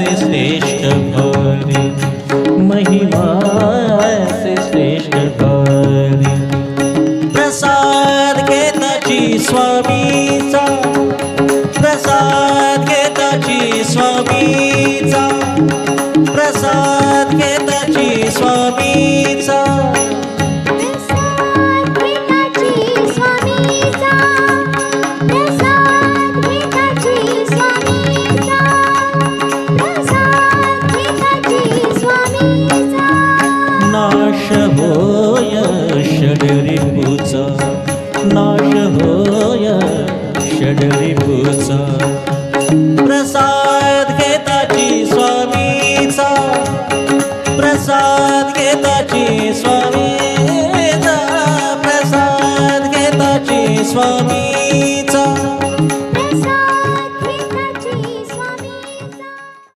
से श्रेष्ठ भारी महिमा से श्रेष्ठ भारी प्रसाद घेताची स्वामीचा। प्रसाद घेताची स्वामीचा। प्रसाद घेताची स्वामीचा। होय षडरिपूचा नाश होय षडरिपूचा. प्रसाद घेताची स्वामीचा प्रसाद घेताची स्वामीचा प्रसाद घेताची स्वामी